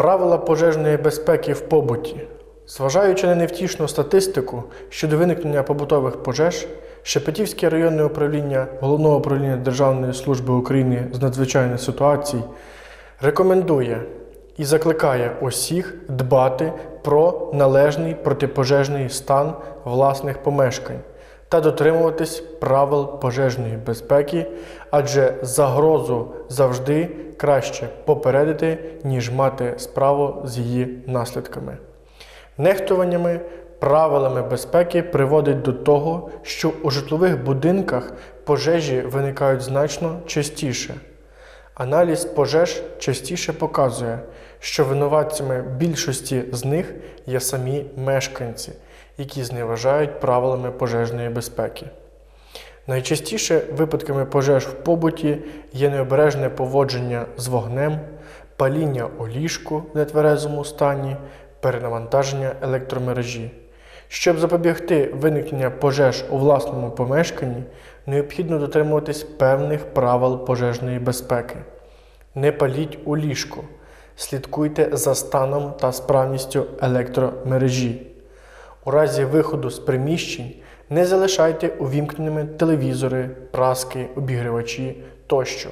Правила пожежної безпеки в побуті. Зважаючи на невтішну статистику щодо виникнення побутових пожеж, Шепетівське районне управління Головного управління Державної служби України з надзвичайних ситуацій рекомендує і закликає усіх дбати про належний протипожежний стан власних помешкань та дотримуватись правил пожежної безпеки, адже загрозу завжди краще попередити, ніж мати справу з її наслідками. Нехтуваннями правилами безпеки приводить до того, що у житлових будинках пожежі виникають значно частіше. Аналіз пожеж частіше показує, що винуватцями більшості з них є самі мешканці, які зневажають правилами пожежної безпеки. Найчастіше випадками пожеж в побуті є необережне поводження з вогнем, паління у ліжку в нетверезому стані, перенавантаження електромережі. Щоб запобігти виникнення пожеж у власному помешканні, необхідно дотримуватись певних правил пожежної безпеки. Не паліть у ліжку, слідкуйте за станом та справністю електромережі. У разі виходу з приміщень не залишайте увімкненими телевізори, праски, обігрівачі тощо.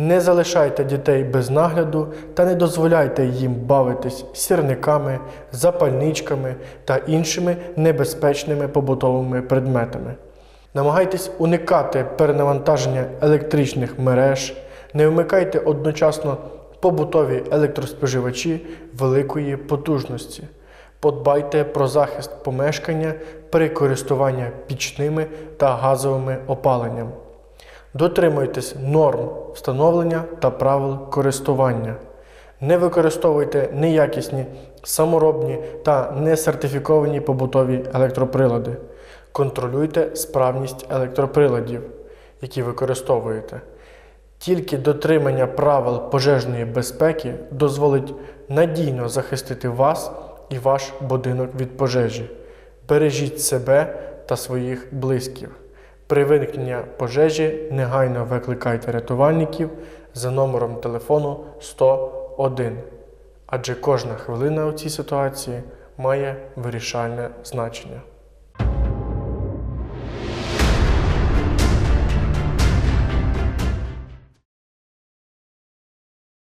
Не залишайте дітей без нагляду та не дозволяйте їм бавитись сірниками, запальничками та іншими небезпечними побутовими предметами. Намагайтесь уникати перенавантаження електричних мереж, не вмикайте одночасно побутові електроспоживачі великої потужності. Подбайте про захист помешкання при користуванні пічними та газовими опаленням. Дотримуйтесь норм встановлення та правил користування. Не використовуйте неякісні, саморобні та несертифіковані побутові електроприлади. Контролюйте справність електроприладів, які використовуєте. Тільки дотримання правил пожежної безпеки дозволить надійно захистити вас і ваш будинок від пожежі. Бережіть себе та своїх близьких. При виникненні пожежі негайно викликайте рятувальників за номером телефону 101, адже кожна хвилина у цій ситуації має вирішальне значення.